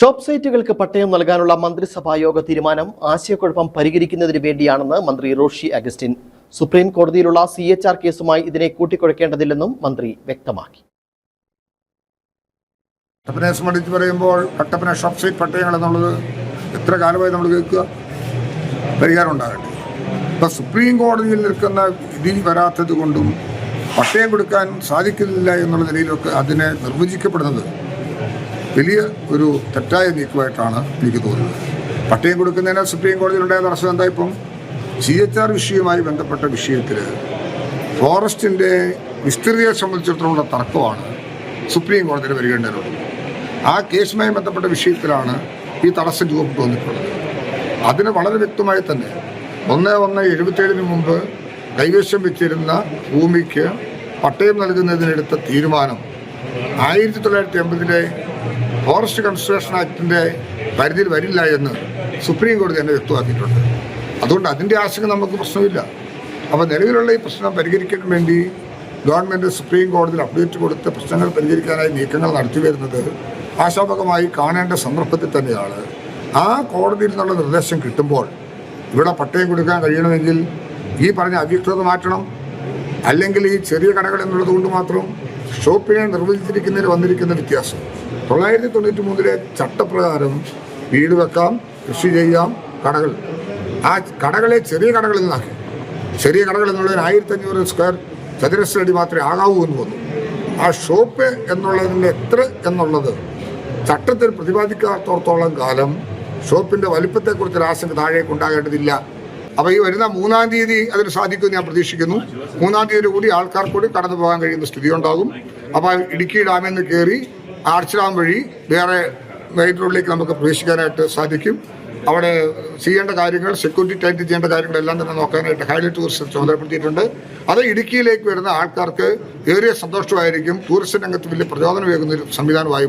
Shop സൈറ്റുകൾക്ക് പട്ടയം നൽകാനുള്ള മന്ത്രിസഭാ യോഗ തീരുമാനം ആശയക്കുഴപ്പം പരിഹരിക്കുന്നതിന് വേണ്ടിയാണെന്ന് മന്ത്രി റോഷി അഗസ്റ്റിൻ. സുപ്രീം കോടതിയിലുള്ള സി എച്ച് ആർ കേസുമായി ഇതിനെ കൂട്ടിക്കുഴക്കേണ്ടതില്ലെന്നും മന്ത്രി വ്യക്തമാക്കി. കട്ടപ്പനയെ സംബന്ധിച്ച് പറയുമ്പോൾ കട്ടപ്പന ഷോപ്പ് സൈറ്റ് പട്ടയങ്ങൾ എന്നുള്ളത് എത്ര കാലമായി നമ്മൾ കേൾക്കുക? പരിഹാരം ഉണ്ടാകട്ടെ. ഇപ്പം സുപ്രീം കോടതിയിൽ നിൽക്കുന്ന വിധി വരാത്തത് കൊണ്ടും പട്ടയം കൊടുക്കാൻ സാധിക്കുന്നില്ല എന്നുള്ള നിലയിലൊക്കെ അതിനെ നിർവചിക്കപ്പെടുന്നത് വലിയ ഒരു തെറ്റായ നീക്കമായിട്ടാണ് എനിക്ക് തോന്നുന്നത്. പട്ടയം കൊടുക്കുന്നതിന് സുപ്രീം കോടതിയിലുണ്ടായ തടസ്സം എന്താ ഇപ്പം? സി എച്ച് ആർ വിഷയവുമായി ബന്ധപ്പെട്ട വിഷയത്തിൽ ഫോറസ്റ്റിന്റെ വിസ്തൃതിയെ സംബന്ധിച്ചിടത്തോളം തർക്കമാണ് സുപ്രീം കോടതിയിൽ വരികേണ്ടത് ആ കേസുമായി ബന്ധപ്പെട്ട വിഷയത്തിലാണ് ഈ തടസ്സം രൂപപ്പെട്ടു വന്നിട്ടുള്ളത് അതിന് വളരെ വ്യക്തമായി തന്നെ ഒന്ന് ഒന്ന് എഴുപത്തേഴിന് മുമ്പ് കൈവശം വെച്ചിരുന്ന ഭൂമിക്ക് പട്ടയം നൽകുന്നതിനെടുത്ത തീരുമാനം ആയിരത്തി തൊള്ളായിരത്തി എൺപതിലെ ഫോറസ്റ്റ് കൺസർവേഷൻ ആക്ടിന്റെ പരിധിയിൽ വരില്ല എന്ന് സുപ്രീം കോടതി തന്നെ വ്യക്തമാക്കിയിട്ടുണ്ട്. അതുകൊണ്ട് അതിന്റെ ആശങ്ക നമുക്ക് പ്രശ്നമില്ല. അപ്പോൾ നിലവിലുള്ള ഈ പ്രശ്നം പരിഹരിക്കാൻ വേണ്ടി ഗവൺമെന്റ് സുപ്രീം കോടതിയിൽ അപ്ഡേറ്റ് കൊടുത്ത് പ്രശ്നങ്ങൾ പരിഹരിക്കാനായി നീക്കങ്ങൾ നടത്തി വരുന്നത് ആശാപകമായി കാണേണ്ട സന്ദർഭത്തിൽ തന്നെയാണ്. ആ കോടതിയിൽ നിന്നുള്ള നിർദ്ദേശം കിട്ടുമ്പോൾ ഇവിടെ പട്ടയം കൊടുക്കാൻ കഴിയണമെങ്കിൽ ഈ പറഞ്ഞ അവ്യക്തത മാറ്റണം. അല്ലെങ്കിൽ ഈ ചെറിയ കടകൾ എന്നുള്ളത് കൊണ്ട് മാത്രം ഷോപ്പിനെ നിർവചിച്ചിരിക്കുന്നതിൽ വന്നിരിക്കുന്ന വ്യത്യാസം. തൊള്ളായിരത്തി തൊണ്ണൂറ്റി മൂന്നിലെ ചട്ടപ്രകാരം വീട് വെക്കാം കൃഷി ചെയ്യാം കടകൾ. ആ കടകളെ ചെറിയ കടകളിൽ നിന്നാക്കി. ചെറിയ കടകൾ എന്നുള്ളതിന് ആയിരത്തി അഞ്ഞൂറ് സ്ക്വയർ ചതുരശ്ര അടി മാത്രമേ ആകാവൂ എന്ന് വന്നു ആ ഷോപ്പ് എന്നുള്ളതിന്റെ എത്ര എന്നുള്ളത് ചട്ടത്തിൽ പ്രതിപാദിക്കാത്തോടത്തോളം കാലം ഷോപ്പിന്റെ വലിപ്പത്തെക്കുറിച്ചൊരു ആശങ്ക താഴേക്ക് ഉണ്ടാകേണ്ടതില്ല. അപ്പോൾ ഈ വരുന്ന മൂന്നാം തീയതി അതിന് സാധിക്കുമെന്ന് ഞാൻ പ്രതീക്ഷിക്കുന്നു. മൂന്നാം തീയതി കൂടി ആൾക്കാർ കൂടി കടന്നു പോകാൻ കഴിയുന്ന സ്ഥിതി ഉണ്ടാകും അപ്പോൾ ഇടുക്കി ഡാമിൽ നിന്ന് കയറി ആർച്ച് ഡാം വഴി വേറെ മെയിൻ റോഡിലേക്ക് നമുക്ക് പ്രവേശിക്കാനായിട്ട് സാധിക്കും. അവിടെ ചെയ്യേണ്ട കാര്യങ്ങൾ സെക്യൂരിറ്റി ടൈറ്റ് ചെയ്യേണ്ട കാര്യങ്ങളെല്ലാം തന്നെ നോക്കാനായിട്ട് ഹൈലൈറ്റ് ടൂറിസ്റ്റ് ചുമതലപ്പെടുത്തിയിട്ടുണ്ട്. അത് ഇടുക്കിയിലേക്ക് വരുന്ന ആൾക്കാർക്ക് ഏറെ സന്തോഷമായിരിക്കും. ടൂറിസം രംഗത്ത് വലിയ പ്രചോദനമേകുന്ന ഒരു സംവിധാനമായി